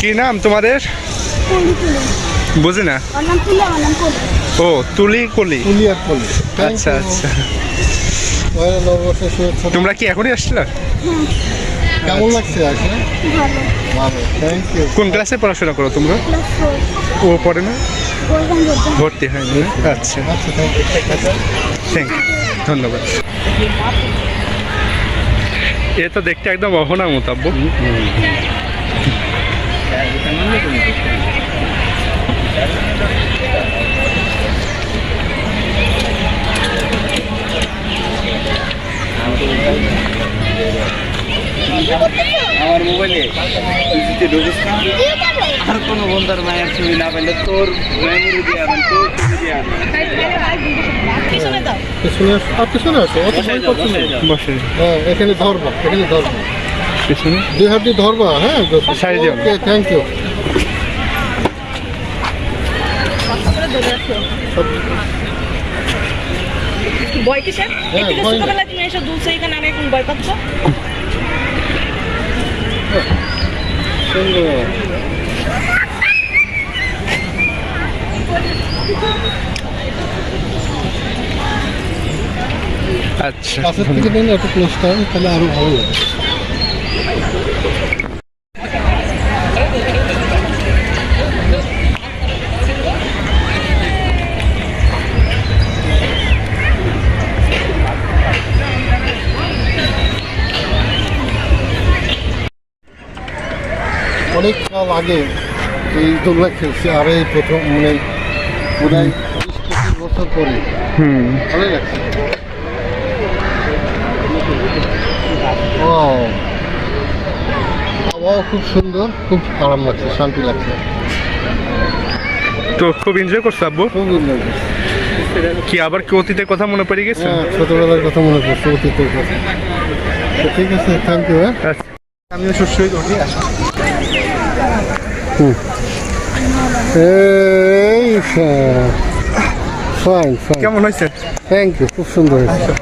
কি নাম তোমাদের? বুঝি না ও তুলি কলি? কলি। আচ্ছা আচ্ছা। তোমরা কি এখনই আসলে? কেমন লাগছে আসলে ভালো। থ্যাংক ইউ কোন ক্লাসে পড়াশোনা করো তোমরা? ও পড়ে না? ভর্তি। হয়নি আচ্ছা। আচ্ছা থ্যাংক ইউ ধন্যবাদ। এ তো দেখতে একদম অহনা মোতাব্ব আমার মোবাইলে তুই যদি ঢুকিস না আর কোনো বন্ধার মায়ের ছবি না পেলে তোর মেমোরি দিয়ে আবেন তোর ছবি দিয়ে আবেন পিছনে আর পিছনে আসো অত ভয় করছ বসে হ্যাঁ এখানে ধরবা এখানে ধরবা পিছনে দুই হাত দিয়ে ধরবা হ্যাঁ সাইড দিও। ওকে থ্যাংক ইউ ভয় কিসের? হ্যাঁ। ছোটবেলায় তুমি এসে দুলছো এখানে আমি এখন ভয় পাচ্ছ? আচ্ছা কাছের থেকে দিন একটু ক্লোজ তাহলে আরও ভালো লাগে। অনেক কাল আগে এই দোলনা খেলছি আর এই প্রথম মানে বিশ পঁচিশ বছর পরে। ভালোই লাগছে। ও আবহাওয়া খুব সুন্দর খুব আরাম লাগছে শান্তি লাগছে। তো খুব এনজয় করছ আব্বু? খুব সুন্দর লাগছে। কি আবার কি অতীতের কথা মনে পড়ে গেছে? হ্যাঁ ছোটবেলার কথা মনে পড়ছে অতীতের কথা। ঠিক আছে থ্যাংক ইউ হ্যাঁ। আমিও সুস্থই উঠি আসি এই ফাইন ফাইন কেমন হয়েছে? থ্যাংক ইউ খুব সুন্দর হয়েছে।